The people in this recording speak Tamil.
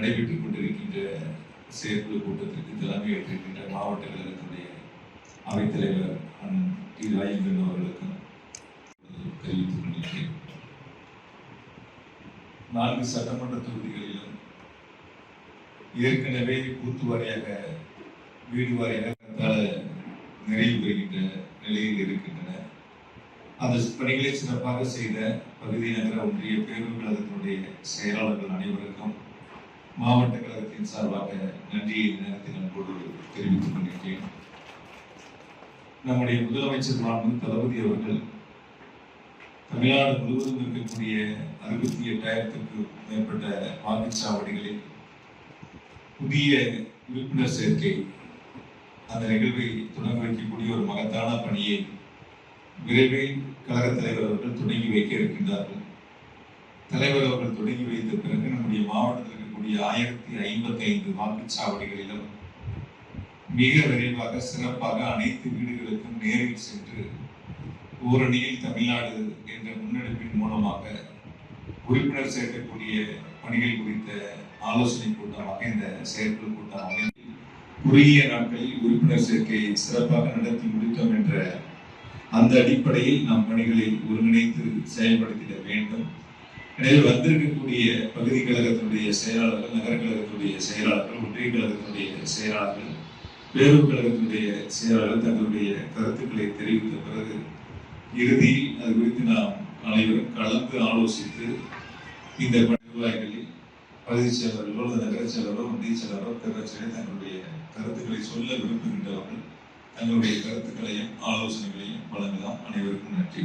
நடைபெற்றுக் கொண்டிருக்கின்ற செயற்குழு கூட்டத்திற்கு தலைமையேற்றிருக்கின்ற மாவட்ட கழகத்துடைய அவைத்தலைவர் அண்ணன் டி ராஜேந்திரன் அவர்களுக்கும் தெரிவித்துக் கொண்டிருக்கிறேன் நான்கு சட்டமன்ற தொகுதிகளிலும் ஏற்கனவே கூத்து வாரியாக வீடு வாரியாக நிறைவு பெறுகின்ற நிலையில் இருக்கின்றன. அந்த பணிகளை சிறப்பாக செய்த பகுதி நகர ஒன்றிய பேருந்து கழகத்தினுடைய செயலாளர்கள் அனைவருக்கும் மாவட்ட கழகத்தின் சார்பாக நன்றியை நேரத்தில் அன்போடு தெரிவித்துக் கொண்டிருக்கிறேன் நம்முடைய முதலமைச்சர் மாண்பு தளபதி அவர்கள் தமிழ்நாடு முழுவதும் இருக்கக்கூடிய அறுபத்தி எட்டாயிரத்துக்கு மேற்பட்ட வாக்குச்சாவடிகளில் புதிய உறுப்பினர் சேர்க்கை அந்த நிகழ்வை தொடங்கி வைக்கக்கூடிய ஒரு மகத்தான பணியை விரைவில் கழகத் தலைவர் அவர்கள் தொடங்கி வைக்க இருக்கின்றார்கள். தலைவர் அவர்கள் தொடங்கி வைத்த பிறகு நம்முடைய மாவட்டத்தில் இருக்கக்கூடிய ஆயிரத்தி ஐம்பத்தி ஐந்து வாக்குச்சாவடிகளிலும் மிக விரைவாக சிறப்பாக அனைத்து வீடுகளுக்கும் நேரில் சென்று ஓரணியில் தமிழ்நாடு என்ற முன்னெடுப்பின் மூலமாக உறுப்பினர் சேர்க்கக்கூடிய பணிகள் குறித்த ஆலோசனை கூட்டமாக இந்த செயற்குழு கூட்டம் அமைந்து குறுகிய நாட்களில் உறுப்பினர் சேர்க்கையை சிறப்பாக நடத்தி முடித்தோம் என்ற அந்த அடிப்படையில் நாம் பணிகளை ஒருங்கிணைத்து செயல்படுத்திட வேண்டும். எனவே வந்திருக்கக்கூடிய பகுதி கழகத்தினுடைய செயலாளர்கள் நகர கழகத்தினுடைய செயலாளர்கள் ஒன்றிய கழகத்தினுடைய செயலாளர்கள் பேரூர் கழகத்தினுடைய செயலாளர்கள் தங்களுடைய கருத்துக்களை தெரிவித்த பிறகு இறுதியில் அது குறித்து நாம் அனைவரும் கலந்து ஆலோசித்து இந்த நிர்வாகிகளில் பகுதி செயலாளர்களோ அல்லது நகர செயலாளரோ ஒன்றிய செயலாளரோ பேரரசரே தங்களுடைய கருத்துக்களை சொல்ல விரும்புகின்றவர்கள் தங்களுடைய கருத்துக்களையும் ஆலோசனைகளையும் வழங்கலாம். அனைவருக்கும் நன்றி.